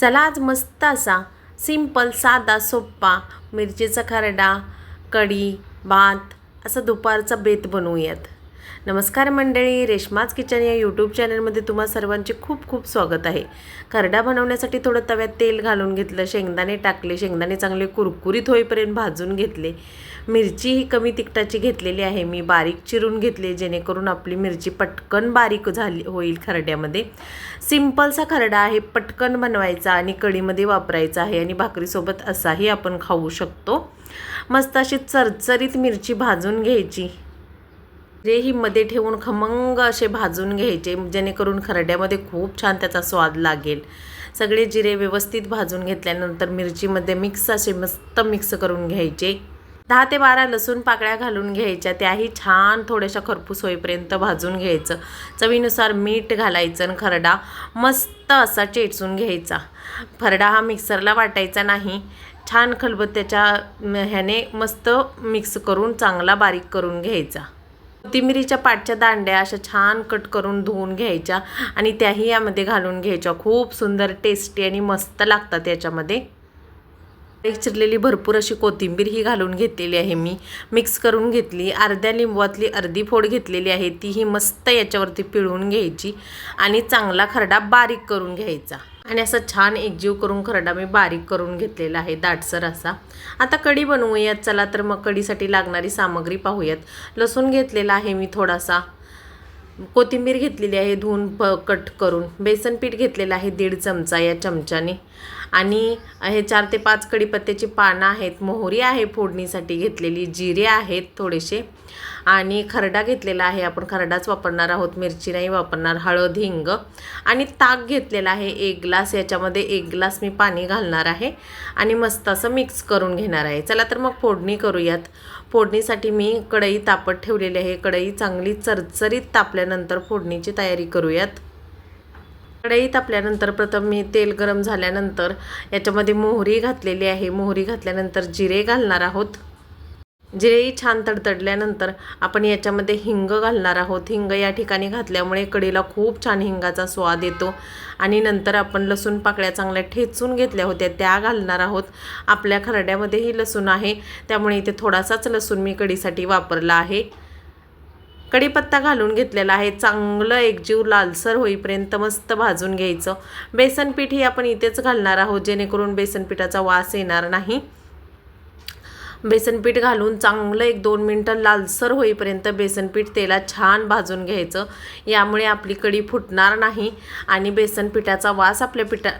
चला आज मस्त असा. सिंपल साधा सोप्पा. मिरचीचा खरडा कढी भात असा दुपारचा बेत बनवूयात. नमस्कार मंडळी रेश्माच किचन या यूट्यूब चॅनलमध्ये तुम्हा सर्वांचे खूप खूप स्वागत आहे. खरडा बनवण्यासाठी थोडं तव्यात तेल घालून घेतलं शेंगदाणे टाकले शेंगदाणे चांगले कुरकुरीत होईपर्यंत भाजून घेतले. मिरची ही कमी तिखटाची घेतलेली आहे. मी बारीक चिरून घेतली जेणेकरून आपली मिरची पटकन बारीक झाली होईल खरड्यामध्ये. सिंपलसा खरडा आहे पटकन बनवायचा आणि कढीमध्ये वापरायचा आहे आणि भाकरीसोबत असाही आपण खाऊ शकतो. मस्त अशी चरचरीत मिरची भाजून घ्यायची. जे ही मध्ये ठेवून खमंग असे भाजून घ्यायचे जेणेकरून खरड्यामध्ये खूप छान त्याचा स्वाद लागेल. सगळे जिरे व्यवस्थित भाजून घेतल्यानंतर मिरचीमध्ये मिक्स असे मस्त मिक्स करून घ्यायचे. दहा ते बारा लसूण पाकळ्या घालून घ्यायच्या त्याही छान थोड्याशा खरपूस होईपर्यंत भाजून घ्यायचं. चवीनुसार मीठ घालायचं आणि खरडा मस्त असा चेचून घ्यायचा. खरडा हा मिक्सरला वाटायचा नाही. छान खलबत्त्याच्या ह्याने मस्त मिक्स करून चांगला बारीक करून घ्यायचा. कोथिंबिरीच्या पाटच्या दांड्या अशा छान कट करून धुवून घ्यायच्या आणि त्याही यामध्ये घालून घ्यायच्या. खूप सुंदर टेस्टी आणि मस्त लागतात याच्यामध्ये. एक चिरलेली भरपूर अशी कोथिंबीर ही घालून घेतलेली आहे मी. मिक्स करून घेतली. अर्ध्या लिंबवातली अर्धी फोड घेतलेली आहे. ती ही मस्त याच्यावरती पिळून घ्यायची आणि चांगला खरडा बारीक करून घ्यायचा. आणि असं छान एकजीव करून खरडा मी बारीक करून घेतलेला आहे. दाटसर असा. आता कढी बनवूयात. चला तर मग कढीसाठी लागणारी सामग्री पाहूयात. लसूण घेतलेला आहे मी थोडासा. कोथिंबीर घेतलेली आहे. धुवून प कट करून. बेसन पीठ घेतलेलं आहे. दीड चमचा या चमच्याने. आणि हे चार ते पाच कडीपत्त्याची पानं आहेत मोहरी आहे फोडणीसाठी घेतलेली जिरे आहेत थोडेसे. आणि खरडा घेतलेला आहे आपण खरडाच वापरणार आहोत मिरची नाही वापरणार हळद हिंग. आणि ताक घेतलेला आहे एक ग्लास याच्यामध्ये एक ग्लास मी पाणी घालणार आहे. आणि मस्त असं मिक्स करून घेणार आहे. चला तर मग फोडणी करूयात. फोडणीसाठी मी कढई तापत ठेवलेली आहे. कढई चांगली चरचरीत तापल्यानंतर फोडणीची तयारी करूयात. कढई तापल्यानंतर प्रथम मी तेल गरम झाल्यानंतर याच्यामध्ये मोहरी घातलेली आहे. मोहरी घातल्यानंतर जिरे घालणार आहोत. जिरेही छान तडतडल्यानंतर आपण याच्यामध्ये हिंग घालणार आहोत. हिंग या ठिकाणी घातल्यामुळे कढीला खूप छान हिंगाचा स्वाद येतो. आणि नंतर आपण लसूण पाकळ्या चांगल्या ठेचून घेतल्या होत्या त्या घालणार आहोत. आपल्या खरड्यामध्येही लसूण आहे. त्यामुळे इथे थोडासाच लसूण मी कढीसाठी वापरला आहे. कढीपत्ता घालून घेतलेला आहे. चांगलं एकजीव लालसर होईपर्यंत मस्त भाजून घ्यायचं. बेसन पीठ ही आपण इथेच घालणार आहोत जेणेकरून बेसन पिठाचा वास येणार नाही. बेसनपीठ घालून चांगलं एक दोन मिनटं लालसर होईपर्यंत बेसनपीठ तेला छान भाजून घ्यायचं. यामुळे आपली कढी फुटणार नाही आणि बेसन पिठाचा वास आपल्या पिठा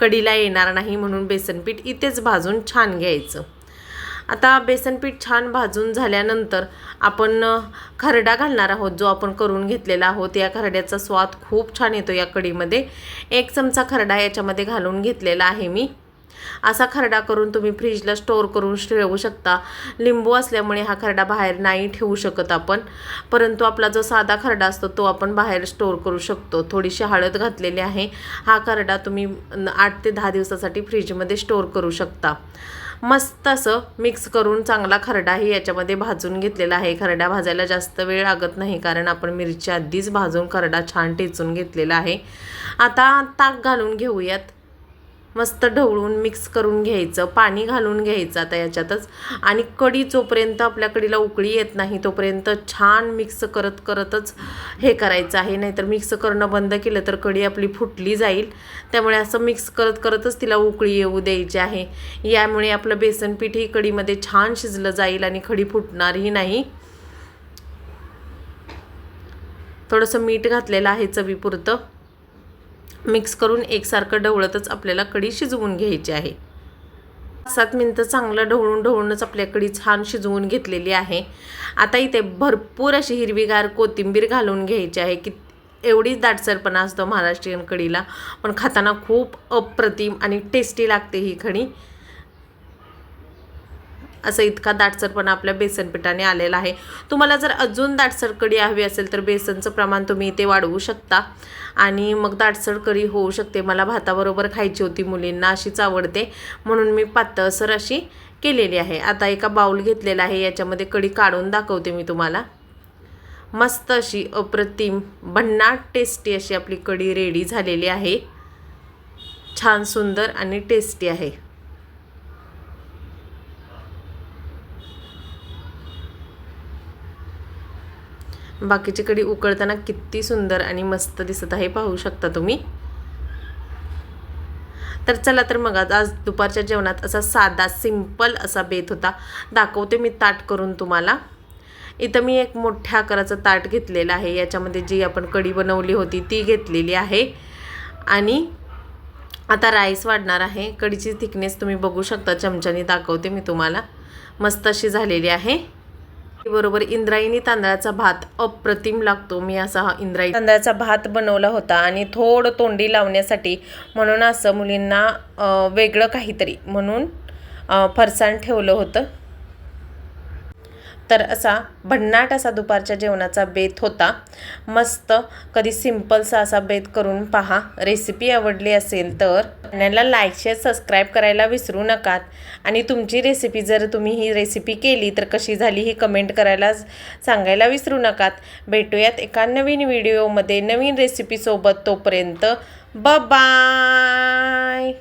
कढीला येणार नाही म्हणून बेसनपीठ इथेच भाजून छान घ्यायचं. आता बेसनपीठ छान भाजून झाल्यानंतर आपण खरडा घालणार आहोत जो आपण करून घेतलेला आहोत. या खरड्याचा स्वाद खूप छान येतो या कढीमध्ये. एक चमचा खरडा याच्यामध्ये घालून घेतलेला आहे मी. असा खरडा करून तुम्ही फ्रीजला स्टोअर करून ठेवू शकता. लिंबू असल्यामुळे हा खरडा बाहेर नाही ठेवू शकत आपण. परंतु आपला जो साधा खरडा असतो तो आपण बाहेर स्टोअर करू शकतो. थोडीशी हळद घातलेली आहे. हा खरडा तुम्ही आठ ते दहा दिवसासाठी फ्रीजमध्ये स्टोअर करू शकता. मस्त असं मिक्स करून चांगला खरडाही याच्यामध्ये भाजून घेतलेला आहे. खरडा भाजायला जास्त वेळ लागत नाही कारण आपण मिरची आधीच भाजून खरडा छान टेचून घेतलेला आहे. आता ताक घालून घेऊयात. मस्त ढवळून मिक्स करून घ्यायचं पाणी घालून घ्यायचं आता याच्यातच. आणि कढी जोपर्यंत आपल्या कडीला उकळी येत नाही तोपर्यंत छान मिक्स करत करतच हे करायचं आहे. नाहीतर मिक्स करणं बंद केलं तर कढी आपली फुटली जाईल. त्यामुळे असं मिक्स करत करतच तिला उकळी येऊ द्यायची आहे. यामुळे आपलं बेसन पीठ ही कढीमध्ये छान शिजलं जाईल आणि कडी फुटणारही नाही. थोडंसं मीठ घातलेलं आहे चवीपुरतं. मिक्स करून एकसारखं ढवळतच आपल्याला कढी शिजवून घ्यायची आहे. सात मिनटं चांगलं ढवळून ढवळूनच आपल्या छान शिजवून घेतलेली आहे. आता इथे भरपूर अशी हिरवीगार कोथिंबीर घालून घ्यायची आहे की एवढीच दाटसरपणा असतो महाराष्ट्रीयन कढीला. पण खाताना खूप अप्रतिम आणि टेस्टी लागते ही खडी असं इतका दाटसरपणा आपल्या बेसन पिठाने आलेला आहे. तुम्हाला जर अजून दाटसर कढी हवी असेल तर बेसनचं प्रमाण तुम्ही इथे वाढवू शकता. आणि मग दाटसर कढी होऊ शकते. मला भाताबरोबर खायची होती मुलींना अशीच आवडते. म्हणून मी पातळसर अशी केलेली आहे. आता एका बाऊल घेतलेला आहे. याच्यामध्ये कढी काढून दाखवते मी तुम्हाला. मस्त अशी अप्रतिम भन्नाट टेस्टी अशी आपली कढी रेडी झालेली आहे. छान सुंदर आणि टेस्टी आहे. बाकीची कढी उकळताना किती सुंदर आणि मस्त दिसत आहे पाहू शकता तुम्ही. तर चला तर मग आज आज दुपारच्या जेवणात असा साधा सिंपल असा बेत होता. दाखवते मी ताट करून तुम्हाला. इथं मी एक मोठ्या आकाराचं ताट घेतलेलं आहे. याच्यामध्ये जी आपण कढी बनवली होती ती घेतलेली आहे. आणि आता राईस वाढणार आहे. कढीची थिकनेस तुम्ही बघू शकता. चमच्याने दाखवते मी तुम्हाला. मस्त अशी झालेली आहे. बरोबर इंद्रायणी तांदळाचा भात अप्रतिम लागतो. मी असा हा इंद्रायणी तांदळाचा भात बनवला होता आणि थोडं तोंडी लावण्यासाठी म्हणून असं मुलींना वेगळं काहीतरी म्हणून फरसाण ठेवलं होतं. तर असा भन्नाट असा दुपारच्या जेवणाचा बेत होता. मस्त कधी सिम्पलसा असा बेत करून पहा. रेसिपी आवडली असेल तर चॅनलला लाईक शेअर सबस्क्राईब करायला विसरू नकात. आणि तुमची रेसिपी जर तुम्ही ही रेसिपी केली तर कशी झाली ही कमेंट करायला सांगायला विसरू नकात. भेटूयात एका नवीन व्हिडिओमध्ये नवीन रेसिपीसोबत तोपर्यंत बाय